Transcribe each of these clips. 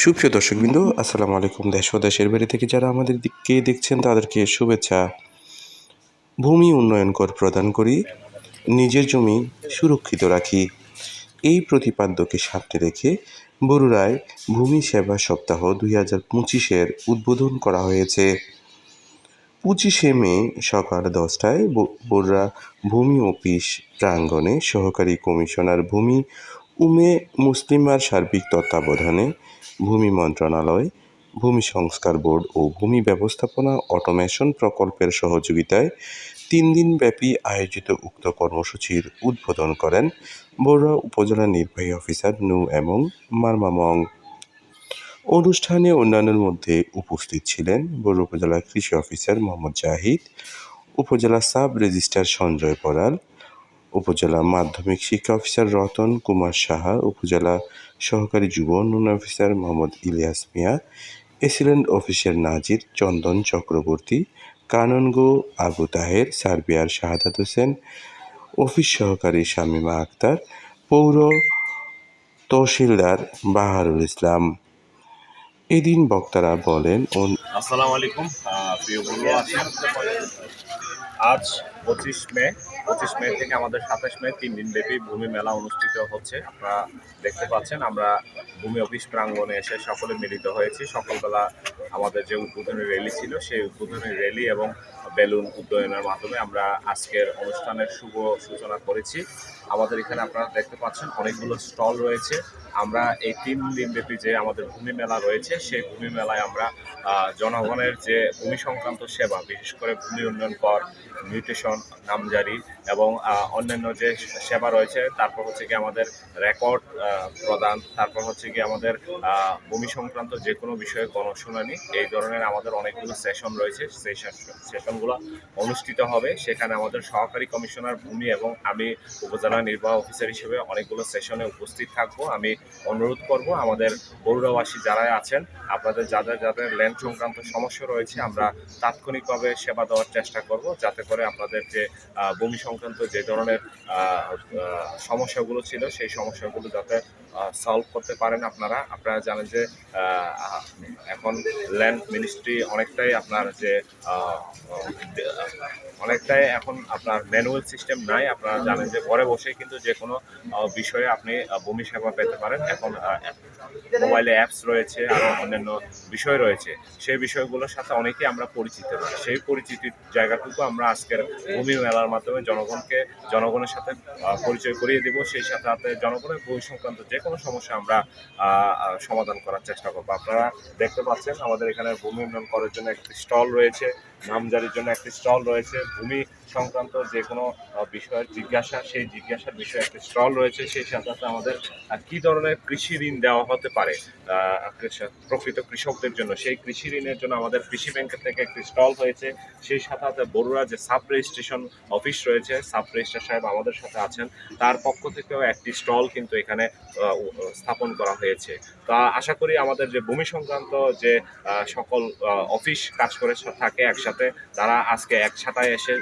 সুপ্রিয় দর্শকবৃন্দ, আসসালামু আলাইকুম। দেশ ও দেশের বাইরে থেকে যারা আমাদের দিককে দেখছেন, তাদেরকে শুভেচ্ছা। ভূমি উন্নয়ন কর প্রদান করি, নিজের জমি সুরক্ষিত রাখি। এই প্রতিপাদ্যকে সামনে রেখে বরুড়ায় ভূমি সেবা সপ্তাহ দুই হাজার পঁচিশের উদ্বোধন করা হয়েছে। পঁচিশে মে সকাল দশটায় বরুড়া ভূমি অফিস প্রাঙ্গণে সহকারী কমিশনার ভূমি উমে মুসলিমার সার্বিক তত্ত্বাবধানে ভূমি মন্ত্রণালয়, ভূমি সংস্কার বোর্ড ও ভূমি ব্যবস্থাপনা অটোমেশন প্রকল্পের সহযোগিতায় তিন দিনব্যাপী আয়োজিত উক্ত কর্মসূচির উদ্বোধন করেন বরুড়া উপজেলা নির্বাহী অফিসার নু এবং মারমামং। অনুষ্ঠানে অন্যান্যের মধ্যে উপস্থিত ছিলেন বরুড়া উপজেলা কৃষি অফিসার মোহাম্মদ জাহিদ, উপজেলা সাব রেজিস্ট্রার সঞ্জয় পরাল উপজেলা মাধ্যমিক শিক্ষা অফিসার রতন কুমার সাহা, উপজেলা সহকারী যুব উন্নয়ন officer Mohammad Ilias Mia, AC land officer Nazir Chandan Chakraborty, Kanungo Abu Taher, surveyor Shahadat Hossain, office সহকারী শামীমা আক্তার, পৌর তহসিলদার বাহারুল ইসলাম। এদিন বক্তারা বলেন আসসালামু আলাইকুম আজ পঁচিশ মে পঁচিশ মে থেকে আমাদের সাতাশ মে তিন দিন ব্যাপী ভূমি মেলা অনুষ্ঠিত হচ্ছে। আপনারা দেখতে পাচ্ছেন, আমরা ভূমি অফিস প্রাঙ্গণে এসে সকলে মিলিত হয়েছি। সকালবেলা আমাদের যে উদ্বোধনী র্যালি ছিল, সেই উদ্বোধনী র্যালি এবং বেলুন উদ্যয়নের মাধ্যমে আমরা আজকের অনুষ্ঠানের শুভ সূচনা করেছি। আমাদের এখানে আপনারা দেখতে পাচ্ছেন অনেকগুলো স্টল রয়েছে। আমরা এই তিন দিন ব্যাপী যে আমাদের ভূমি মেলা রয়েছে, সেই ভূমি মেলায় আমরা জনগণের যে ভূমি সংক্রান্ত সেবা, বিশেষ করে ভূমি উন্নয়ন কর মিউটেশন নামজারি এবং অন্যান্য যে সেবা রয়েছে, তারপর হচ্ছে কি আমাদের রেকর্ড প্রদান, তারপর হচ্ছে কি আমাদের ভূমি সংক্রান্ত যে কোনো বিষয়ে গণশুনানি, এই ধরনের আমাদের অনেকগুলো সেশন রয়েছে। সেই সেশনগুলো অনুষ্ঠিত হবে। সেখানে আমাদের সহকারী কমিশনার ভূমি এবং আমি উপজেলা নির্বাহ অফিসার হিসেবে অনেকগুলো সেশনে উপস্থিত থাকব। আমি অনুরোধ করব আমাদের বরুড়াবাসী যারা আছেন, আপনাদের যাদের যাদের ল্যান্ড সংক্রান্ত সমস্যা রয়েছে, আমরা তাৎক্ষণিকভাবে সেবা দেওয়ার চেষ্টা করব যাতে করে আপনাদের যে ভূমি সংক্রান্ত যে ধরনের সমস্যাগুলো ছিল, সেই সমস্যাগুলো যাতে সলভ করতে পারেন আপনারা। আপনারা জানেন যে এখন ল্যান্ড মিনিস্ট্রি অনেকটাই আপনার যে অনেকটাই এখন আপনার ম্যানুয়াল সিস্টেম নাই। আপনারা জানেন যে ঘরে বসে কিন্তু যে কোনো বিষয়ে আপনি ভূমি সেবা পেতে পারেন। এখন মোবাইলে অ্যাপস রয়েছে আরও অন্যান্য বিষয় রয়েছে। সেই বিষয়গুলোর সাথে অনেকেই আমরা পরিচিত সেই পরিচিতির জায়গাটুকু আমরা আজকের ভূমি মেলার মাধ্যমে জনগণকে, জনগণের সাথে পরিচয় করিয়ে দেব। সেই সাথে সাথে জনগণের ভূমি সংক্রান্ত যে কোনো সমস্যা আমরা সমাধান করার চেষ্টা করব। আপনারা দেখতে পাচ্ছেন আমাদের এখানে ভূমি উন্নয়ন করার জন্য একটি স্টল রয়েছে। নামজারির জন্য একটি স্টল রয়েছে। ভূমি সংক্রান্ত যে কোনো বিষয়ের জিজ্ঞাসা, সেই জিজ্ঞাসার বিষয়ে একটি স্টল রয়েছে। সেই সাথে আমাদের কি ধরনের কৃষি ঋণ দেওয়া হতে পারে প্রকৃত কৃষকদের জন্য। সেই কৃষি ঋণের জন্য আমাদের কৃষি ব্যাংকের থেকে একটি স্টল হয়েছে সেই সাথে সাথে বড়ুয়া যে সাব রেজিস্ট্রেশন অফিস রয়েছে, সাব রেজিস্ট্রার সাহেব আমাদের সাথে আছেন। তার পক্ষ থেকেও একটি স্টল কিন্তু এখানে স্থাপন করা হয়েছে। তা আশা করি আমাদের যে ভূমি সংক্রান্ত যে সকল অফিস কাজ করে থাকে, একসাথে তারা আজকে একসাথে এসে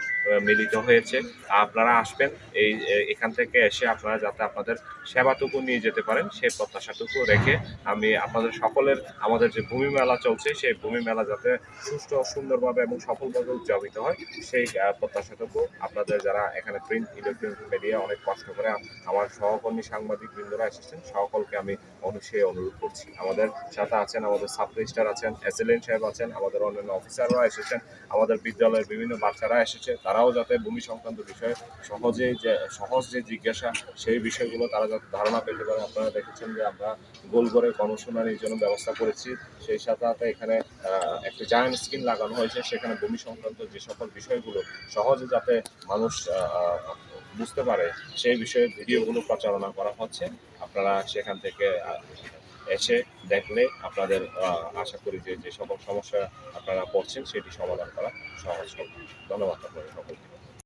মিলিত হয়েছে। আপনারা আসবেন, এই এখান থেকে এসে আপনারা যাতে আপনাদের সেবাটুকু নিয়ে যেতে পারেন সেই প্রত্যাশাটুকু রেখে আমি আপনাদের সকলের, আমাদের যে ভূমি মেলা চলছে, সেই ভূমি মেলা যাতে সুষ্ঠু, সুন্দরভাবে এবং সফলভাবে উদযাপিত হয়, সেই প্রত্যাশাটুকু আপনাদের যারা এখানে প্রিন্ট ইলেকট্রনিক মিডিয়া অনেক কষ্ট করে আমার সহকর্মী সাংবাদিক বৃন্দরা এসেছেন, সকলকে আমি অনুসে অনুরোধ করছি। আমাদের সাথে আছেন, আমাদের সাব আছেন এসএলএন সাহেব আছেন, আমাদের অন্যান্য অফিসাররা এসেছেন আমাদের বিদ্যালয়ের বিভিন্ন বাচ্চারা এসেছে, তারাও যাতে ভূমি সংক্রান্ত বিষয়ে সহজে যে, সহজ যে জিজ্ঞাসা, সেই বিষয়গুলো তারা যাতে ধারণা পেতে পারে। আপনারা দেখেছেন যে আমরা গোল করে গণশুনানির জন্য ব্যবস্থা করেছি। সেই সাথে সাথে এখানে একটি জায়ান্ট স্ক্রিন লাগানো হয়েছে। সেখানে ভূমি সংক্রান্ত যে সকল বিষয়গুলো সহজে যাতে মানুষ বুঝতে পারে, সেই বিষয়ে ভিডিওগুলো প্রচারণা করা হচ্ছে। আপনারা সেখান থেকে এসে দেখলে আপনাদের আশা করি যে যে সকল সমস্যা আপনারা পড়ছেন, সেটি সমাধান করা সহজ হবে। ধন্যবাদ আপনাদের সকলকে।